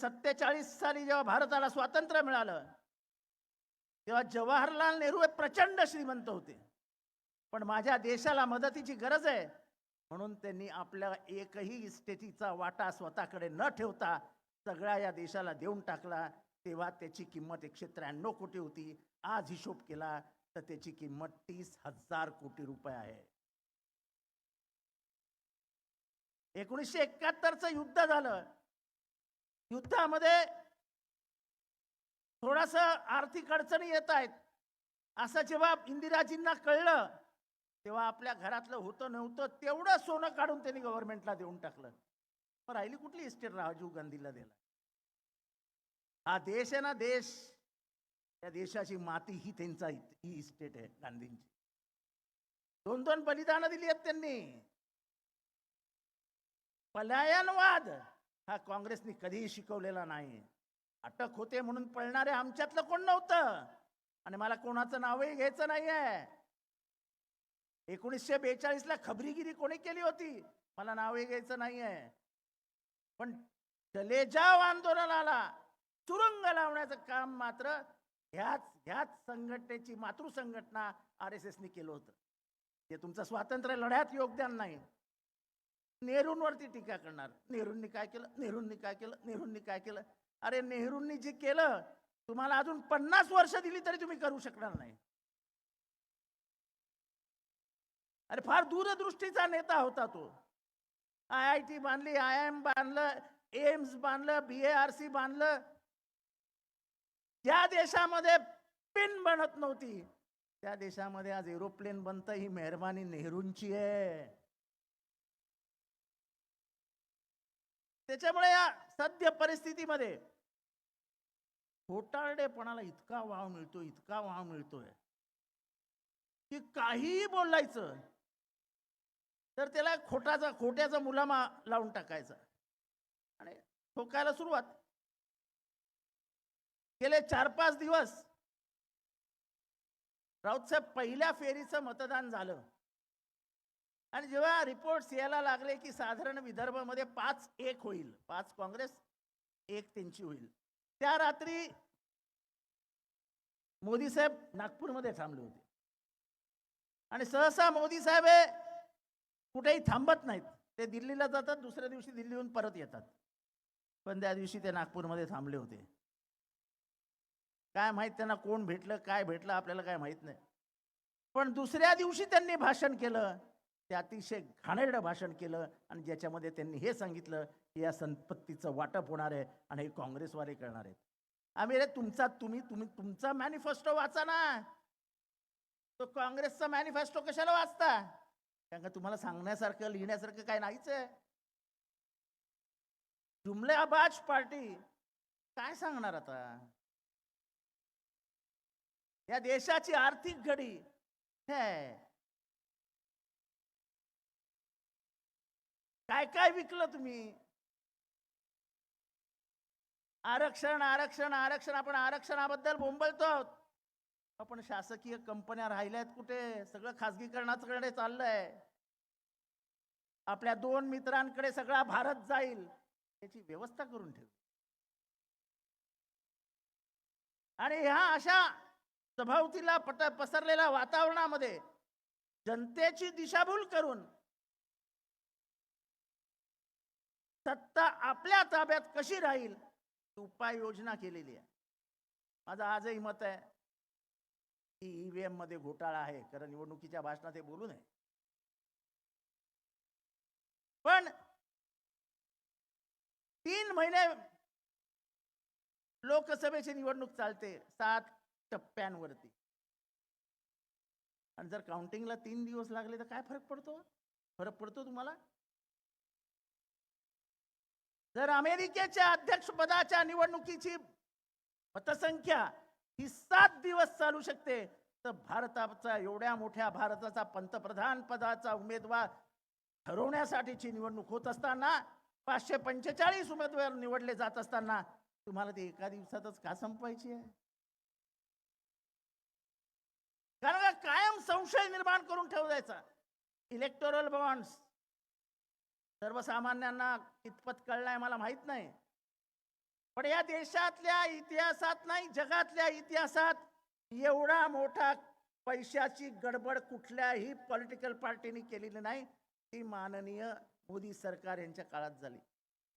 सत्तेचाळीस साली जेव्हा भारताला स्वातंत्र्य मिळालं तेव्हा जवाहरलाल नेहरू हे प्रचंड श्रीमंत होते. पण माझ्या देशाला मदतीची गरज आहे म्हणून त्यांनी आपल्या एकही इस्टेटीचा वाटा स्वतःकडे न ठेवता सगळ्या या देशाला देऊन टाकला. तेव्हा त्याची किंमत एकशे त्र्याण्णव कोटी होती. आज हिशोब केला तर त्याची किंमत तीस हजार कोटी रुपये आहे. एकोणीसशे एकाहत्तरचं युद्ध झालं. युद्धामध्ये थोडस आर्थिक अडचणी येत आहेत. असं जेव्हा इंदिराजींना कळलं तेव्हा आपल्या घरातलं होतं नव्हतं तेवढं सोनं काढून त्यांनी गव्हर्नमेंटला देऊन टाकलं. मग राहिली कुठली इस्टेट राजीव गांधीला दिला हा देश आहे ना देश. त्या देशाची माती ही त्यांचा ही इस्टेट आहे गांधींची. दोन दोन बलिदानं दिली आहेत त्यांनी. पलायनवाद. हा काँग्रेसने कधीही शिकवलेला नाही. अटक होते म्हणून पळणारे आमच्यातलं कोण नव्हतं? आणि मला कोणाचं नावही घ्यायचं नाहीये. एकोणीसशे बेचाळीस ला खबरीगिरी कोणी केली होती? मला नावही घ्यायचं नाहीये. पण चले जाव आंदोलनाला तुरुंग लावण्याचं काम मात्र ह्याच ह्याच संघटनेची मातृसंघटना आर एस एसनी केलं होतं. ते तुमचं स्वातंत्र्य लढ्यात योगदान नाही. नेहरूंवरती टीका करणार. नेहरूंनी काय केलं? नेहरूंनी काय केलं? नेहरूंनी काय केलं? अरे नेहरूंनी जे केलं तुम्हाला अजून पन्नास वर्ष दिली तरी तुम्ही करू शकणार नाही. अरे फार दूरदृष्टीचा नेता होता तो. आय आय टी बांधली आय एम बांधलं एम्स बांधलं बी ए आर सी बांधलं. ज्या देशामध्ये पिन बनत नव्हती त्या देशामध्ये आज एरोप्लेन बनतं ही मेहरबानी नेहरूंची आहे. त्याच्यामुळे या सद्य परिस्थितीमध्ये खोटारडेपणाला इतका वाव मिळतो इतका वाव मिळतोय की काहीही बोलायचं तर त्याला खोटाचा खोट्याचा मुलामा लावून टाकायचा. आणि ठोकायला सुरुवात. गेले चार पाच दिवस राऊतसाहेब पहिल्या फेरीचं मतदान झालं. आणि जेव्हा रिपोर्ट्स यायला लागले की साधारण विदर्भामध्ये पाच एक होईल पाच काँग्रेस एक त्यांची होईल. त्या रात्री मोदी साहेब नागपूरमध्ये थांबले होते. आणि सहसा मोदी साहेब हे कुठेही थांबत नाहीत. ते दिल्लीला जातात दुसऱ्या दिवशी दिल्लीहून परत येतात. पण त्या दिवशी ते नागपूरमध्ये थांबले होते. काय माहीत त्यांना कोण भेटलं काय भेटलं आपल्याला काय माहीत नाही. पण दुसऱ्या दिवशी त्यांनी भाषण केलं. ते अतिशय घाणेरडं भाषण केलं आणि ज्याच्यामध्ये त्यांनी हे सांगितलं की या संपत्तीचं वाटप होणार आहे आणि हे काँग्रेसवाले करणार आहेत. आम्ही रे तुमचा तुम्ही तुम्ही तुमचा मॅनिफेस्टो वाचा ना. तो काँग्रेसचा मॅनिफेस्टो कशाला वाचता? कारण का तुम्हाला सांगण्यासारखं लिहिण्यासारखं काय नाहीच आहे. जुमले पार्टी काय सांगणार आता? या देशाची आर्थिक घडी हे. काय काय विकलं तुम्ही? आरक्षण आरक्षण आरक्षण आपण आरक्षणाबद्दल बोंबलतो आहोत. आपण शासकीय कंपन्या राहिल्या आहेत कुठे? सगळं खासगीकरणाकडे चाललंय. आपल्या दोन मित्रांकडे सगळा भारत जाईल याची व्यवस्था करून ठेव. आणि ह्या अशा सभावतीला पट पसरलेल्या वातावरणामध्ये जनतेची दिशाभूल करून सत्ता आपल्या ताब्यात कशी राहील? उपाय उपाययोजना केलेली आहे. माझं आजही मत आहे की ईव्हीएममध्ये घोटाळा आहे कारण निवडणुकीच्या भाषणात हे बोलू नये. पण तीन महिने लोकसभेची निवडणूक चालते सात टप्प्यांवरती. आणि जर काउंटिंगला तीन दिवस लागले तर काय फरक पडतो? फरक पडतो तुम्हाला? जर अमेरिकेच्या अध्यक्षपदाच्या निवडणुकीची मतसंख्या ही सात दिवस चालू शकते तर भारताचा एवढ्या मोठ्या भारताचा पंतप्रधान पदाचा उमेदवार ठरवण्यासाठीची निवडणूक होत असताना पाचशे पंचेचाळीस उमेदवार निवडले जात असताना तुम्हाला ते एका दिवसातच का संपवायची आहे? कारण कायम संशय निर्माण करून ठेवायचा इलेक्टोरल बॉन्ड्स सर्वसामान्यांना कितपत कळलाय मला माहीत नाही. पण या देशातल्या इतिहासात नाही जगातल्या इतिहासात एवढा मोठा पैशाची गडबड कुठल्याही पॉलिटिकल पार्टीने केलेली नाही ती माननीय मोदी सरकार यांच्या काळात झाली.